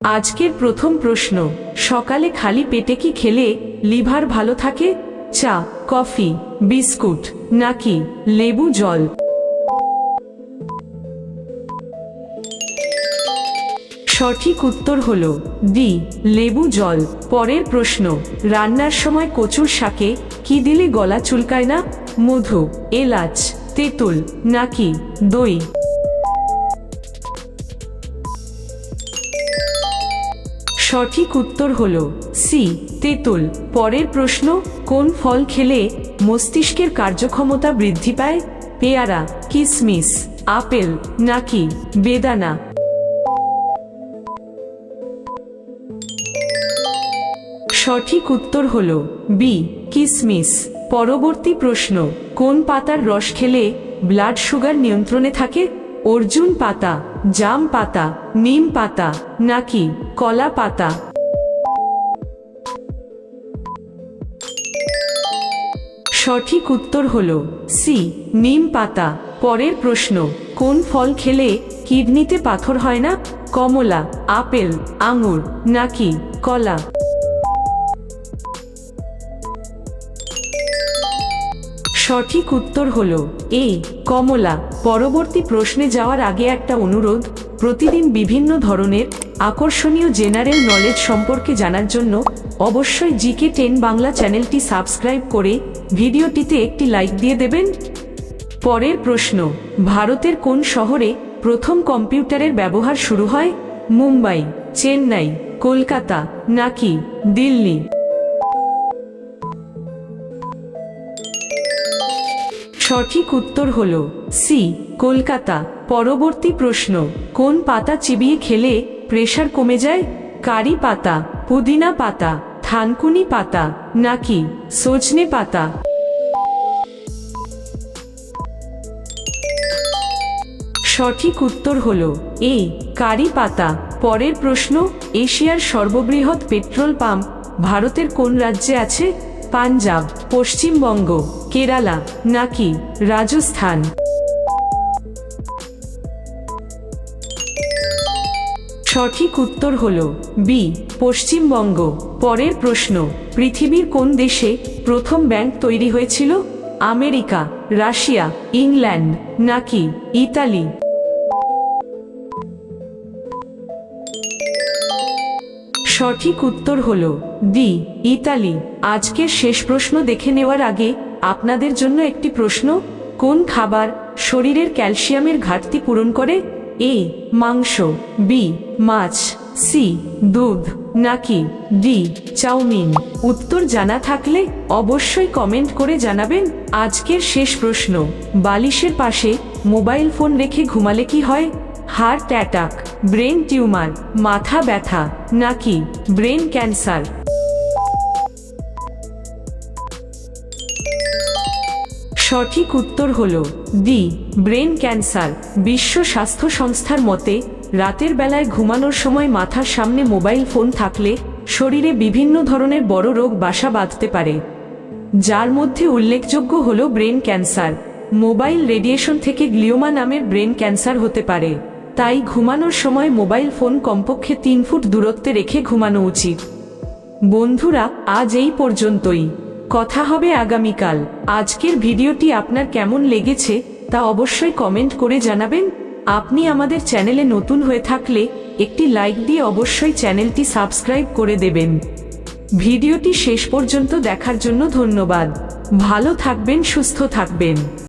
আজকের প্রথম প্রশ্ন, সকালে খালি পেটে কি খেলে লিভার ভালো থাকে? চা, কফি, বিস্কুট, নাকি লেবু জল? সঠিক উত্তর হল ডি, লেবু জল। পরের প্রশ্ন, রান্নার সময় কচুর শাকে কি দিলে গলা চুলকায় না? মধু, এলাচ, তেঁতুল, নাকি দই? সঠিক উত্তর হল সি তেঁতুল। পরের প্রশ্ন, কোন ফল খেলে মস্তিষ্কের কার্যক্ষমতা বৃদ্ধি পায়? পেয়ারা, কিসমিস, আপেল নাকি বেদানা? সঠিক উত্তর হল বি কিসমিস। পরবর্তী প্রশ্ন, কোন পাতার রস খেলে ব্লাড সুগার নিয়ন্ত্রণে থাকে? অর্জুন পাতা, জাম পাতা, নিম পাতা, নাকি কলা পাতা? সঠিক উত্তর হল সি, নিম পাতা। পরের প্রশ্ন, কোন ফল খেলে কিডনিতে পাথর হয় না? কমলা, আপেল, আঙুর, নাকি কলা? সঠিক উত্তর হল এ, কমলা। পরবর্তী প্রশ্নে যাওয়ার আগে একটা অনুরোধ, প্রতিদিন বিভিন্ন ধরনের আকর্ষণীয় জেনারেল নলেজ সম্পর্কে জানার জন্য অবশ্যই জিকে টেন বাংলা চ্যানেলটি সাবস্ক্রাইব করে ভিডিওটিতে একটি লাইক দিয়ে দেবেন। পরের প্রশ্ন, ভারতের কোন শহরে প্রথম কম্পিউটারের ব্যবহার শুরু হয়? মুম্বাই, চেন্নাই, কলকাতা, নাকি দিল্লি? সঠিক উত্তর হল সি, কলকাতা। পরবর্তী প্রশ্ন, কোন পাতা চিবিয়ে খেলে প্রেশার কমে যায়? কারি পাতা, পুদিনা পাতা, থানকুনি পাতা, নাকি সজনে পাতা? সঠিক উত্তর হল এ, কারি পাতা। পরের প্রশ্ন, এশিয়ার সর্ববৃহৎ পেট্রোল পাম্প ভারতের কোন রাজ্যে আছে? পাঞ্জাব, পশ্চিমবঙ্গ। কেরালা, নাকি রাজস্থান? সঠিক উত্তর হল বি, পশ্চিমবঙ্গ। পরের প্রশ্ন, পৃথিবীর কোন দেশে প্রথম ব্যাংক তৈরি হয়েছিল? আমেরিকা, রাশিয়া, ইংল্যান্ড, নাকি ইতালি? সঠিক উত্তর হল ডি, ইতালি। আজকের শেষ প্রশ্ন দেখে নেওয়ার আগে আপনাদের জন্য একটি প্রশ্ন, কোন খাবার শরীরের ক্যালসিয়ামের ঘাটতি পূরণ করে? এ, মাংস, বি, মাছ, সি, দুধ, নাকি ডি, চাউমিন? উত্তর জানা থাকলে অবশ্যই কমেন্ট করে জানাবেন আজকের শেষ প্রশ্ন। বালিশের পাশে মোবাইল ফোন রেখে ঘুমালে কি হয়? হার্ট অ্যাটাক, ব্রেন টিউমার, মাথা ব্যথা, নাকি ব্রেন ক্যান্সার? সঠিক উত্তর হল ডি, ব্রেন ক্যান্সার। বিশ্ব স্বাস্থ্য সংস্থার মতে, রাতের বেলায় ঘুমানোর সময় মাথার সামনে মোবাইল ফোন থাকলে শরীরে বিভিন্ন ধরনের বড় রোগ বাসা বাঁধতে পারে। যার মধ্যে উল্লেখযোগ্য হল ব্রেন ক্যান্সার। মোবাইল রেডিয়েশন থেকে গ্লিওমা নামের ব্রেন ক্যান্সার হতে পারে। তাই ঘুমানোর সময় মোবাইল ফোন কমপক্ষে তিন ফুট দূরত্বে রেখে ঘুমানো উচিত। বন্ধুরা, আজ এই পর্যন্তই। কথা হবে আগামীকাল। আজকের ভিডিওটি আপনার কেমন লেগেছে তা অবশ্যই কমেন্ট করে জানাবেন। আপনি আমাদের চ্যানেলে নতুন হয়ে থাকলে একটি লাইক দিয়ে অবশ্যই চ্যানেলটি সাবস্ক্রাইব করে দেবেন। ভিডিওটি শেষ পর্যন্ত দেখার জন্য ধন্যবাদ। ভালো থাকবেন, সুস্থ থাকবেন।